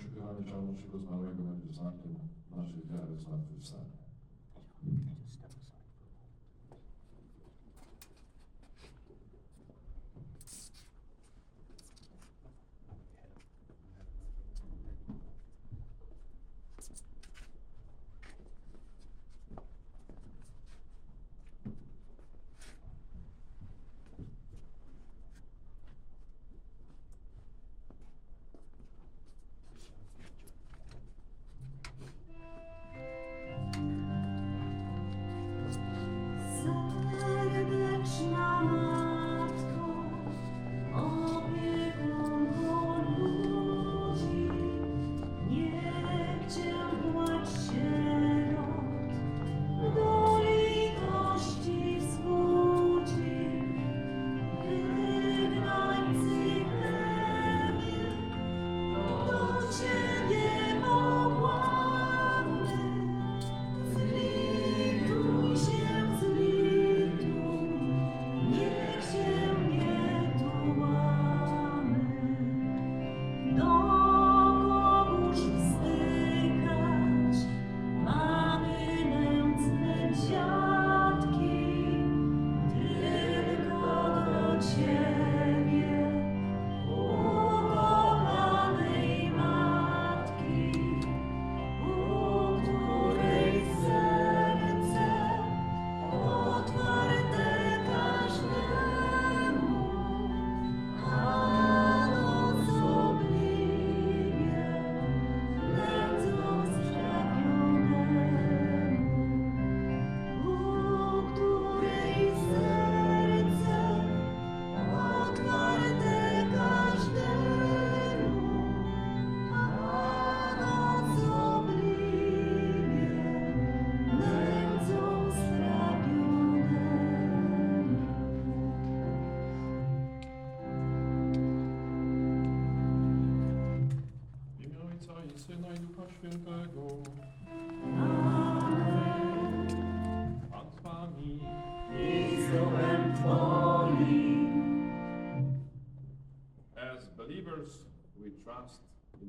Przykrywamy ciało naszego zmarłego będzie znakiem naszej wiary zmartwychwstania.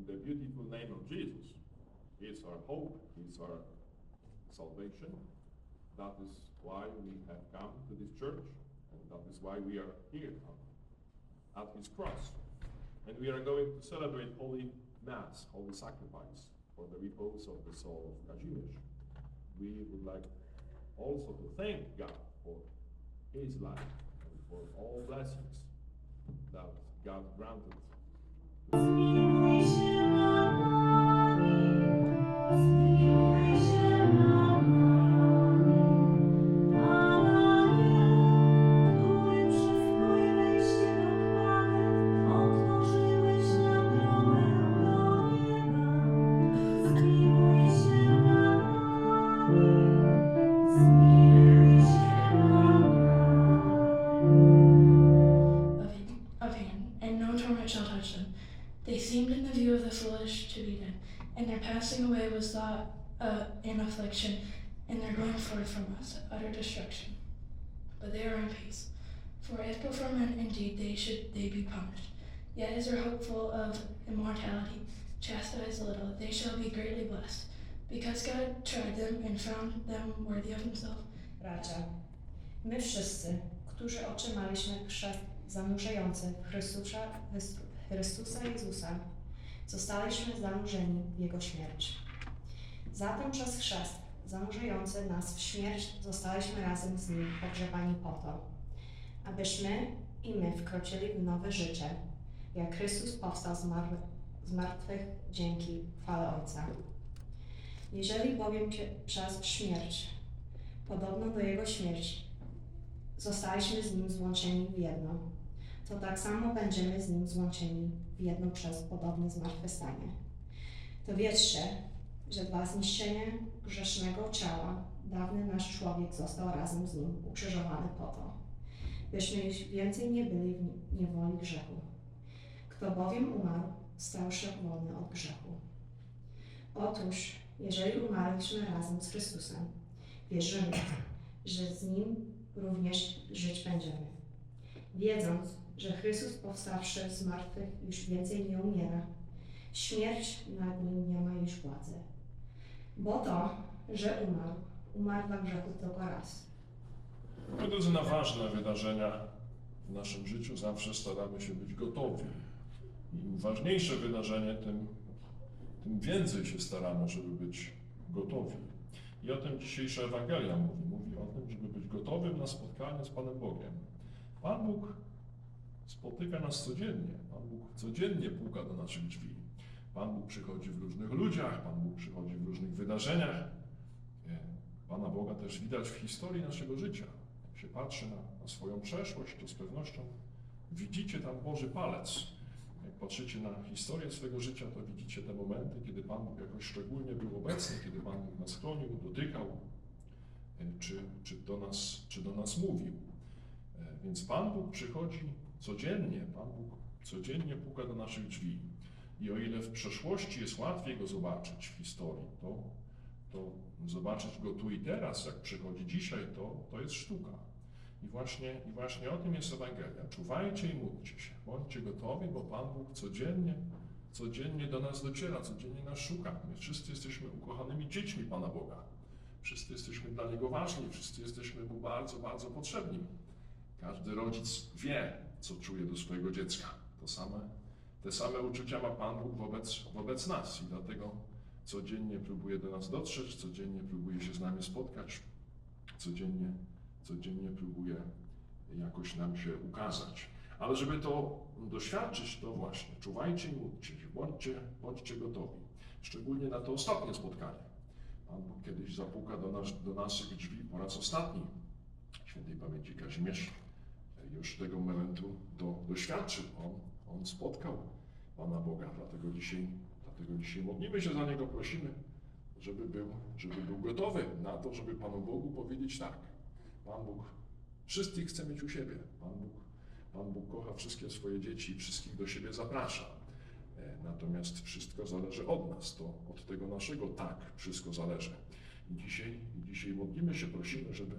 In the beautiful name of Jesus. He is our hope, He is our salvation. That is why we have come to this church, and that is why we are here at His cross. And we are going to celebrate Holy Mass, Holy Sacrifice, for the repose of the soul of Kazimierz. We would like also to thank God for His life and for all blessings that God granted Indeed they should they be punished, yet is there hope full of immortality, little, they shall be greatly blessed, because God tried them and found them worthy of himself. My wszyscy, którzy otrzymaliśmy chrzest zanurzający Chrystusa, Chrystusa Jezusa, zostaliśmy zanurzeni w Jego śmierć. Zatem przez chrzest zanurzający nas w śmierć zostaliśmy razem z Nim pogrzebani po to, abyśmy i my wkroczyli w nowe życie, jak Chrystus powstał z, mar- z martwych dzięki chwale Ojca. Jeżeli bowiem przez śmierć, podobną do Jego śmierci, zostaliśmy z Nim złączeni w jedno, to tak samo będziemy z Nim złączeni w jedno przez podobne zmartwychwstanie. To wiedzcie, że dla zniszczenia grzesznego ciała dawny nasz człowiek został razem z Nim ukrzyżowany po to, byśmy już więcej nie byli w niewoli grzechu. Kto bowiem umarł, stał się wolny od grzechu. Otóż, jeżeli umarliśmy razem z Chrystusem, wierzymy, że z Nim również żyć będziemy. Wiedząc, że Chrystus powstawszy z martwych już więcej nie umiera, śmierć nad Nim nie ma już władzy. Bo to, że umarł, umarł dla grzechu tylko raz. Drodzy, na ważne wydarzenia w naszym życiu zawsze staramy się być gotowi. Im ważniejsze wydarzenie, tym, tym więcej się staramy, żeby być gotowi. I o tym dzisiejsza Ewangelia mówi. Mówi o tym, żeby być gotowym na spotkanie z Panem Bogiem. Pan Bóg spotyka nas codziennie. Pan Bóg codziennie puka do naszych drzwi. Pan Bóg przychodzi w różnych ludziach, Pan Bóg przychodzi w różnych wydarzeniach. Pana Boga też widać w historii naszego życia. Się patrzy na, na swoją przeszłość, to z pewnością widzicie tam Boży palec. Jak patrzycie na historię swojego życia, to widzicie te momenty, kiedy Pan Bóg jakoś szczególnie był obecny, kiedy Pan Bóg nas chronił, dotykał, e, czy, czy, do, nas, czy do nas mówił. E, Więc Pan Bóg przychodzi codziennie, Pan Bóg codziennie puka do naszych drzwi. I o ile w przeszłości jest łatwiej go zobaczyć w historii, to, to zobaczyć go tu i teraz, jak przychodzi dzisiaj, to, to jest sztuka. I właśnie, I właśnie o tym jest Ewangelia. Czuwajcie i módlcie się. Bądźcie gotowi, bo Pan Bóg codziennie, codziennie do nas dociera, codziennie nas szuka. My wszyscy jesteśmy ukochanymi dziećmi Pana Boga. Wszyscy jesteśmy dla Niego ważni, wszyscy jesteśmy Mu bardzo, bardzo potrzebni. Każdy rodzic wie, co czuje do swojego dziecka. To same, te same uczucia ma Pan Bóg wobec, wobec nas i dlatego codziennie próbuje do nas dotrzeć, codziennie próbuje się z nami spotkać, codziennie, codziennie próbuje jakoś nam się ukazać. Ale żeby to doświadczyć, to właśnie czuwajcie i módlcie się, bądźcie, bądźcie gotowi. Szczególnie na to ostatnie spotkanie. Pan Bóg kiedyś zapuka do, nas, do naszych drzwi po raz ostatni. Świętej pamięci Kazimierz już tego momentu do, doświadczył. On, on spotkał Pana Boga, dlatego dzisiaj, dlatego dzisiaj modlimy się za Niego, prosimy, żeby był, żeby był gotowy na to, żeby Panu Bogu powiedzieć tak. Pan Bóg wszystkich chce mieć u siebie. Pan Bóg, Pan Bóg kocha wszystkie swoje dzieci i wszystkich do siebie zaprasza. E, Natomiast wszystko zależy od nas, to od tego naszego tak wszystko zależy. I dzisiaj, dzisiaj modlimy się, prosimy, żeby,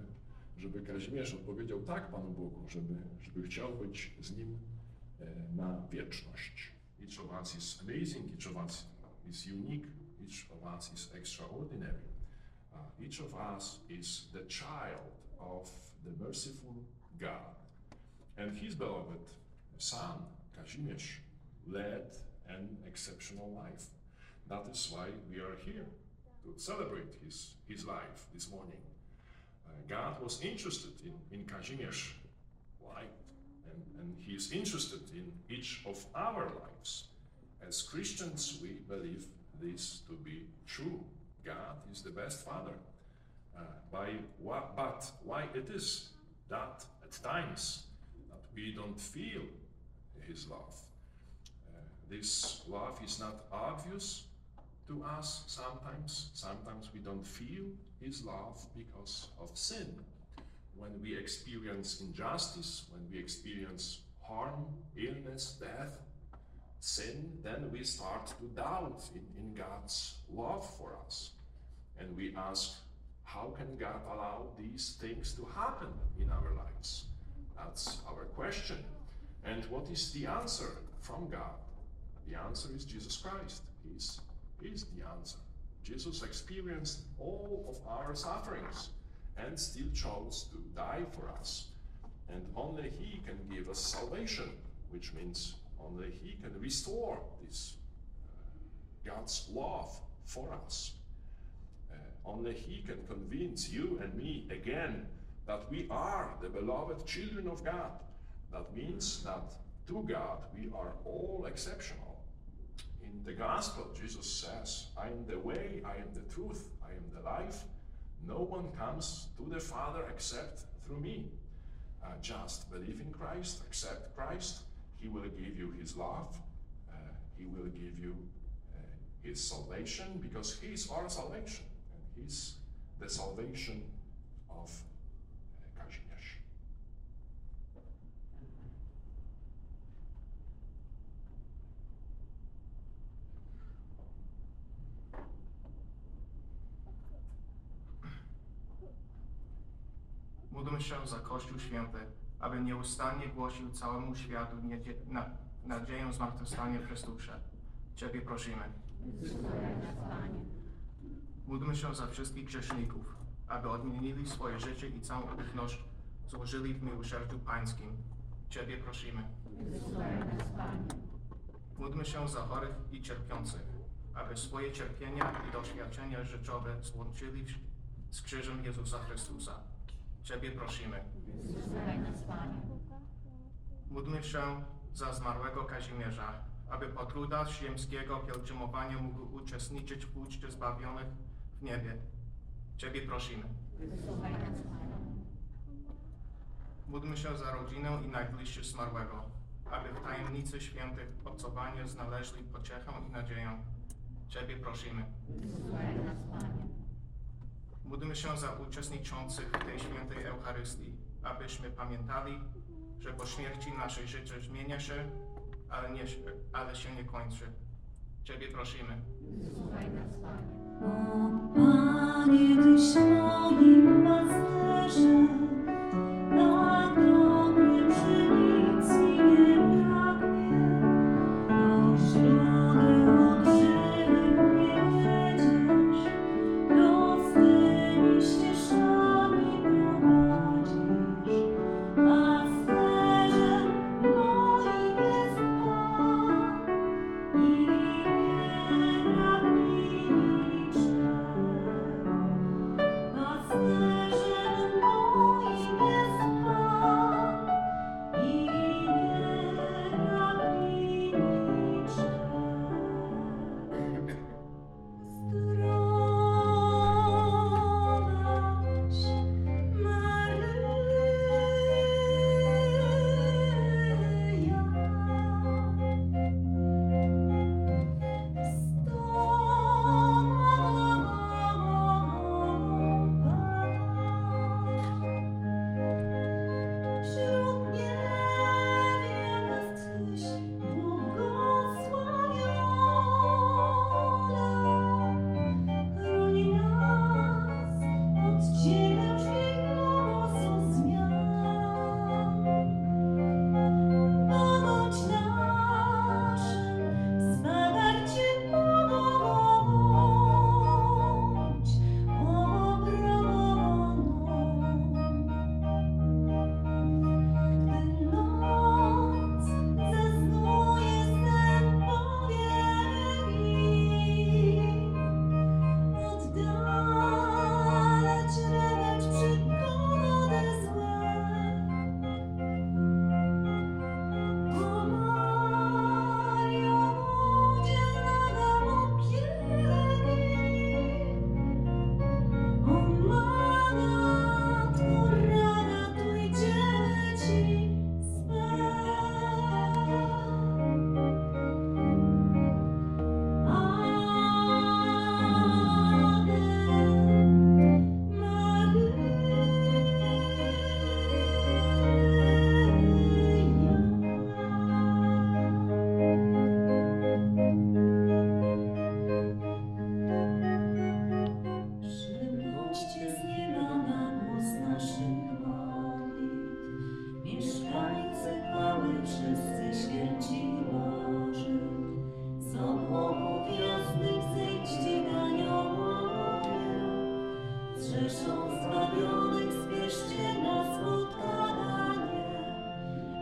żeby Kazimierz odpowiedział tak Panu Bogu, żeby, żeby chciał być z Nim e, na wieczność. Each of us is amazing, each of us is unique, each of us is extraordinary. Uh, each of us is the child of the merciful God. And his beloved son, Kazimierz, led an exceptional life. That is why we are here, to celebrate his, his life this morning. Uh, God was interested in, in Kazimierz life, and, and he is interested in each of our lives. As Christians, we believe this to be true. God is the best father. Uh, by wha- but why it is that at times that we don't feel his love. Uh, this love is not obvious to us sometimes. Sometimes we don't feel his love because of sin. When we experience injustice, when we experience harm, illness, death, sin, then we start to doubt in, in God's love for us. And we ask, how can God allow these things to happen in our lives? That's our question. And what is the answer from God? The answer is Jesus Christ. He's, he's the answer. Jesus experienced all of our sufferings and still chose to die for us. And only He can give us salvation, which means only He can restore this uh, God's love for us. Only He can convince you and me again that we are the beloved children of God. That means that to God we are all exceptional. In the Gospel, Jesus says, I am the way, I am the truth, I am the life. No one comes to the Father except through me. Uh, just believe in Christ, accept Christ. He will give you His love. Uh, he will give you uh, His salvation because He is our salvation. is the salvation of uh, Kazimierz. Módlmy się za Kościół Święty, aby nieustannie głosił całemu światu na, nadzieję zmartwychwstania w Chrystusie. Ciebie prosimy. Panie. Módlmy się za wszystkich grzeszników, aby odmienili swoje życie i całą ufność złożyli w miłosierdziu Pańskim. Ciebie prosimy. Módlmy się za chorych i cierpiących, aby swoje cierpienia i doświadczenia życiowe złączyli z krzyżem Jezusa Chrystusa. Ciebie prosimy. Módlmy się za zmarłego Kazimierza, aby po trudach ziemskiego pielgrzymowania mógł uczestniczyć w uczcie zbawionych niebie. Ciebie prosimy. Módlmy się za rodzinę i najbliższych zmarłego, aby w tajemnicy świętych obcowania znaleźli pociechę i nadzieję. Ciebie prosimy. Módlmy się za uczestniczących w tej świętej Eucharystii, abyśmy pamiętali, że po śmierci nasze życie zmienia się, ale, nie, ale się nie kończy. Ciebie prosimy. O Panie, Tyś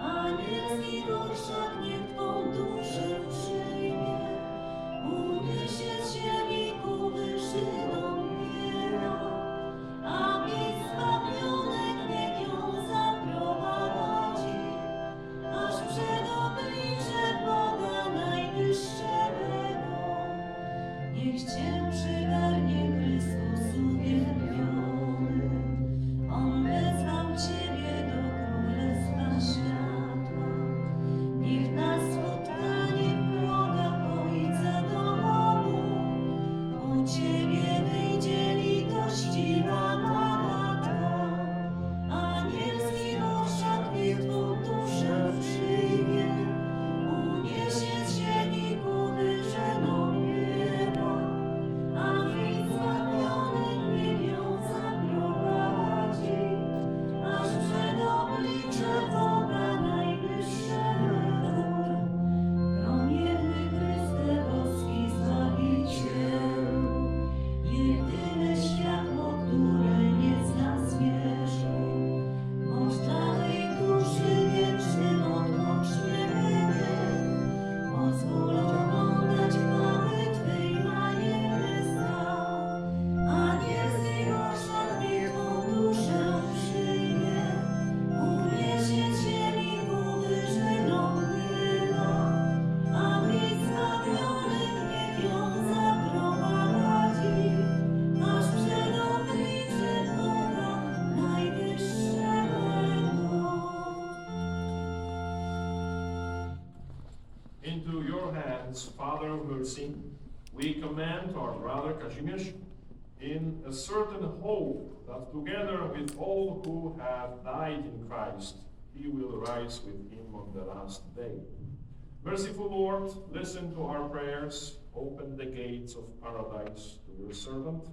Anielski orszak niech Twą duszę Hence, Father of mercy, we commend our brother Kazimierz in a certain hope that together with all who have died in Christ, he will rise with him on the last day. Merciful Lord, listen to our prayers, open the gates of paradise to your servant,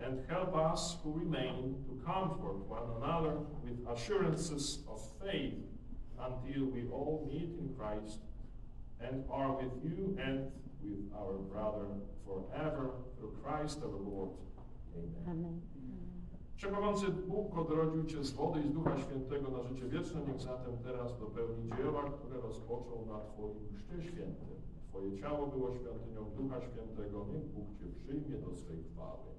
and help us who remain to comfort one another with assurances of faith until we all meet in Christ and are with you and with our brother forever through Christ our Lord. Amen. Wszechmogący Bóg odrodził Cię z wody i z Ducha Świętego na życie wieczne, niech zatem teraz dopełni dzieła, które rozpoczął na Twoim chrzcie świętym. Twoje ciało było świątynią Ducha Świętego, niech Bóg Cię przyjmie do swej chwały.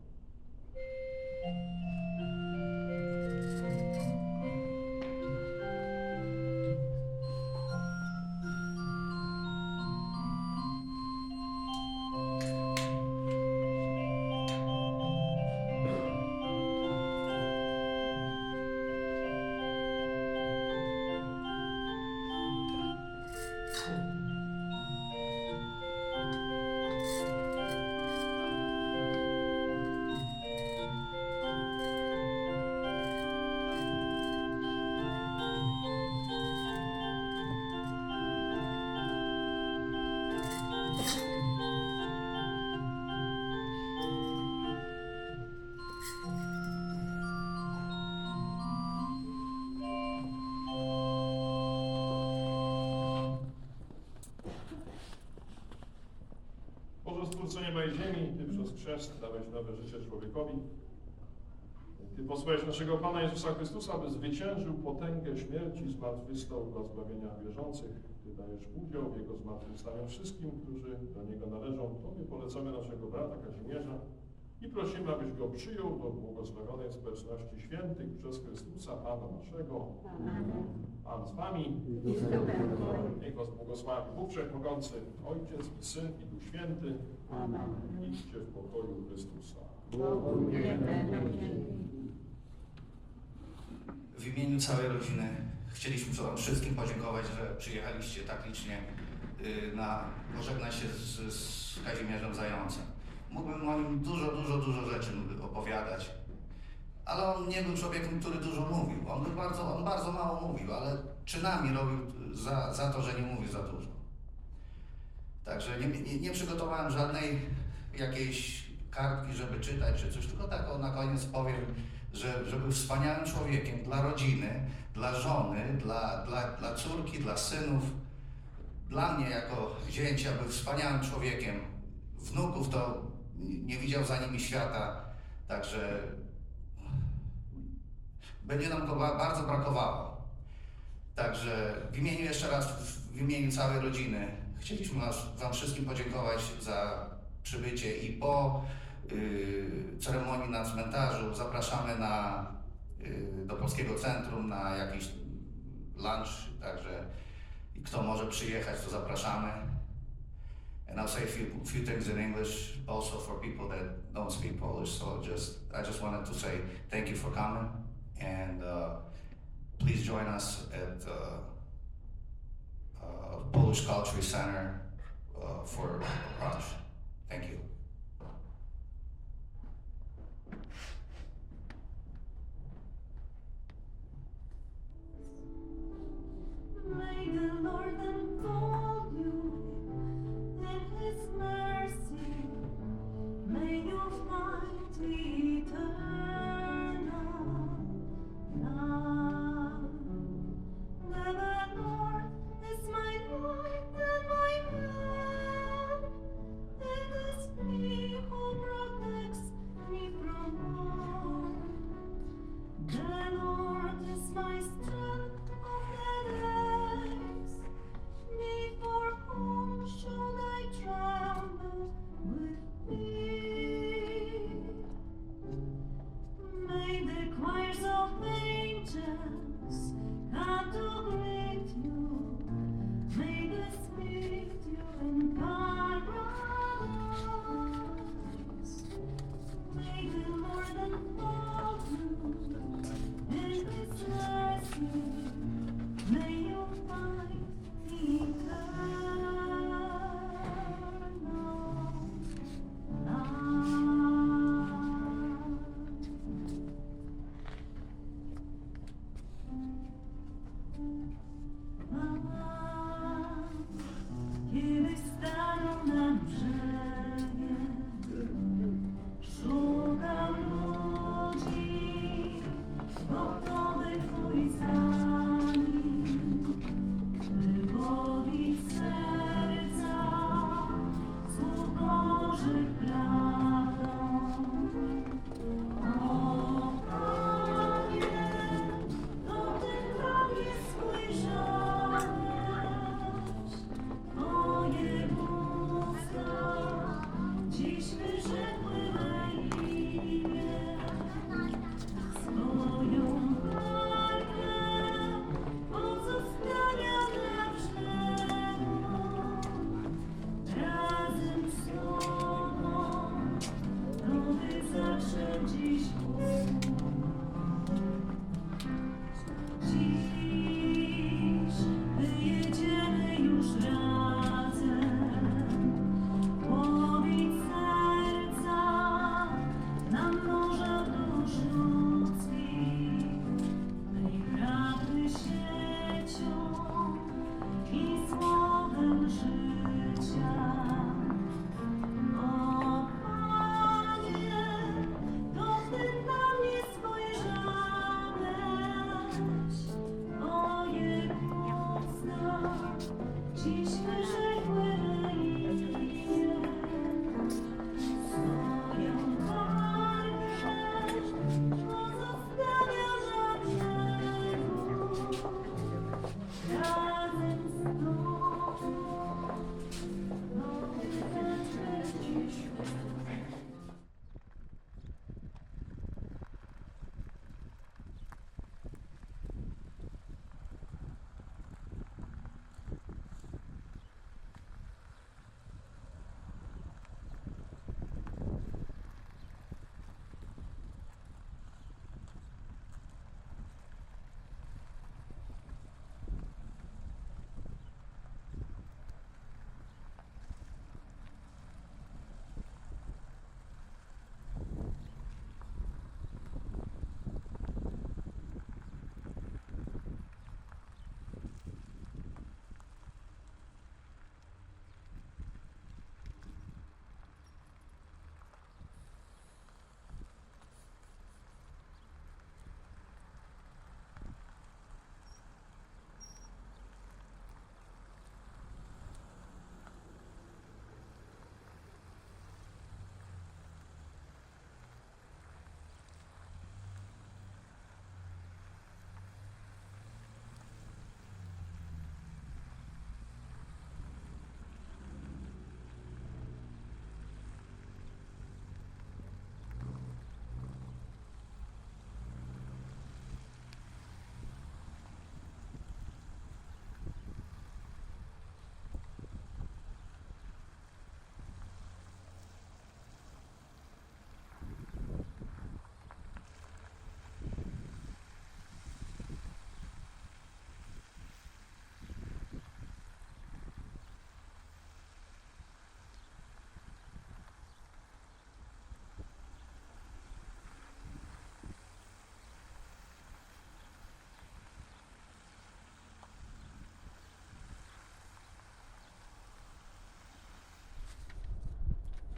Stwórco nieba i ziemi, Ty przez chrzest dałeś nowe życie człowiekowi. Ty posłałeś naszego Pana Jezusa Chrystusa, aby zwyciężył potęgę śmierci, zmartwychwstał dla zbawienia wierzących. Ty dajesz udział w Jego zmartwychwstaniu wszystkim, którzy do Niego należą. Tobie polecamy naszego brata Kazimierza i prosimy, abyś go przyjął do błogosławionej społeczności świętych przez Chrystusa, Pana naszego. Pan z Wami. Niech Was błogosławi Bóg Wszechmogący, Ojciec i Syn i Duch Święty. Idźcie w pokoju Chrystusa. W imieniu całej rodziny chcieliśmy Wam wszystkim podziękować, że przyjechaliście tak licznie y, na pożegnać się z, z Kazimierzem Zającem. Mógłbym o nim dużo, dużo, dużo rzeczy opowiadać, ale on nie był człowiekiem, który dużo mówił. On, był bardzo, on bardzo mało mówił, ale czynami robił za, za to, że nie mówił za dużo. Także nie, nie, nie przygotowałem żadnej jakiejś kartki, żeby czytać czy coś, tylko tak na koniec powiem, że, że był wspaniałym człowiekiem dla rodziny, dla żony, dla, dla, dla córki, dla synów. Dla mnie jako zięcia był wspaniałym człowiekiem. Wnuków to nie widział za nimi świata, także będzie nam go ba- bardzo brakowało. Także w imieniu jeszcze raz, w- imieniu całej rodziny chcieliśmy Wam wszystkim podziękować za przybycie i po y, ceremonii na cmentarzu zapraszamy na, y, do Polskiego Centrum na jakiś lunch, także kto może przyjechać, to zapraszamy. And I'll say a few, few things in English also for people that don't speak Polish. So just I just wanted to say thank you for coming and uh, please join us at uh, uh, Polish Cultural Center uh, for brunch. Thank you. angels come to greet you.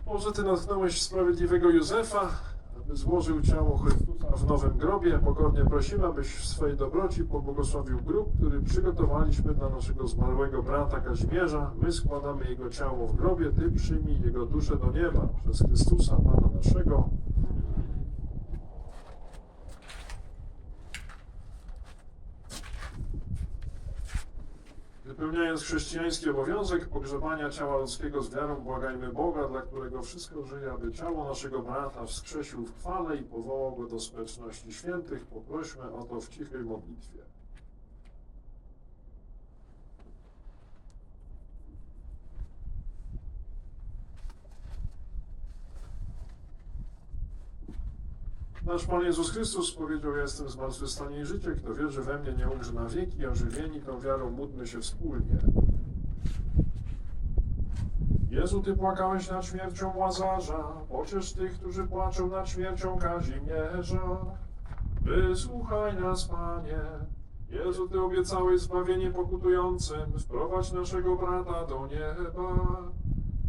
Może ty natknąłeś sprawiedliwego Józefa, aby złożył ciało Chrystusa w nowym grobie. Pokornie prosimy, abyś w swojej dobroci pobłogosławił grób, który przygotowaliśmy dla naszego zmarłego brata Kazimierza. My składamy jego ciało w grobie, ty przyjmij jego duszę do nieba przez Chrystusa Pana naszego. Wypełniając chrześcijański obowiązek pogrzebania ciała ludzkiego z wiarą, błagajmy Boga, dla którego wszystko żyje, aby ciało naszego brata wskrzesił w chwale i powołał go do społeczności świętych. Poprośmy o to w cichej modlitwie. Nasz Pan Jezus Chrystus powiedział, ja jestem zmartwychwstanie i życie, kto wierzy we mnie nie umrze na wieki, ożywieni tą wiarą módlmy się wspólnie. Jezu, Ty płakałeś nad śmiercią Łazarza, pociesz tych, którzy płaczą nad śmiercią Kazimierza. Wysłuchaj nas, Panie. Jezu, Ty obiecałeś zbawienie pokutującym, wprowadź naszego brata do nieba.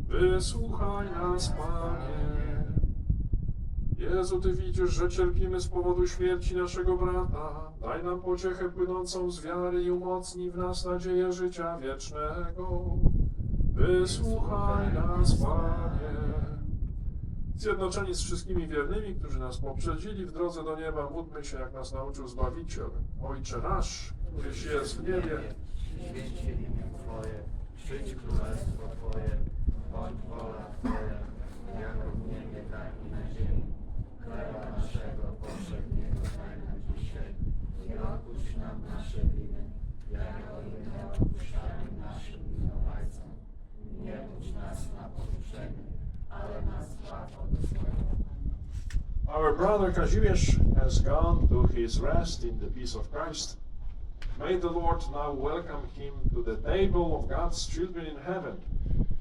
Wysłuchaj nas, Panie. Jezu, Ty widzisz, że cierpimy z powodu śmierci naszego brata. Daj nam pociechę płynącą z wiary i umocnij w nas nadzieję życia wiecznego. Wysłuchaj nas, Panie. Zjednoczeni z wszystkimi wiernymi, którzy nas poprzedzili w drodze do nieba, módlmy się, jak nas nauczył Zbawiciel. Ojcze nasz, któryś jest w niebie, Święć się imię Twoje, przyjdź królestwo Twoje, bądź wola Twoja, jako w niebie, tak i na ziemi. Our brother Kazimierz has gone to his rest in the peace of Christ. May the Lord now welcome him to the table of God's children in heaven.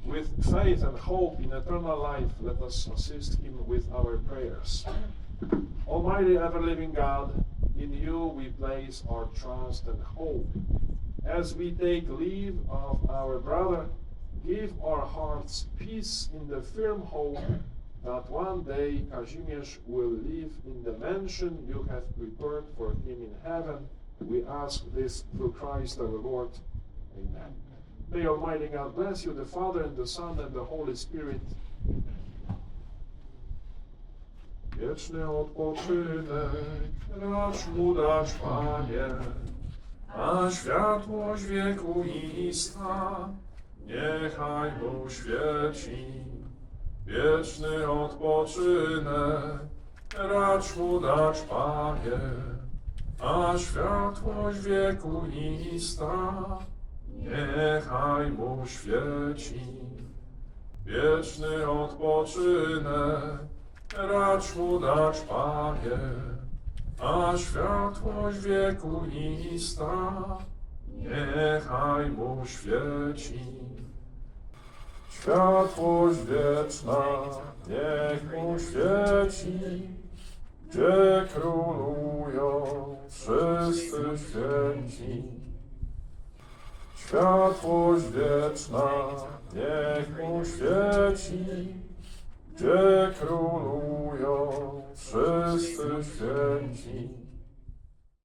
With faith and hope in eternal life, let us assist him with our prayers. Almighty ever living God, in you we place our trust and hope. As we take leave of our brother, give our hearts peace in the firm hope that one day Kazimierz will live in the mansion you have prepared for him in heaven. We ask this through Christ our Lord. Amen. May Almighty God bless you, the Father and the Son and the Holy Spirit. Wieczny odpoczynek racz mu dać, Panie, a światłość wieku ista niechaj mu świeci. Wieczny odpoczynek racz mu dać, Panie, a światłość wieku ista niechaj mu świeci. Wieczny odpoczynek racz mu dać, Panie, a światłość wieku ista niechaj mu świeci. Światłość wieczna niech mu świeci, gdzie królują wszyscy święci. Światłość wieczna niech mu świeci, gdzie królują wszyscy święci.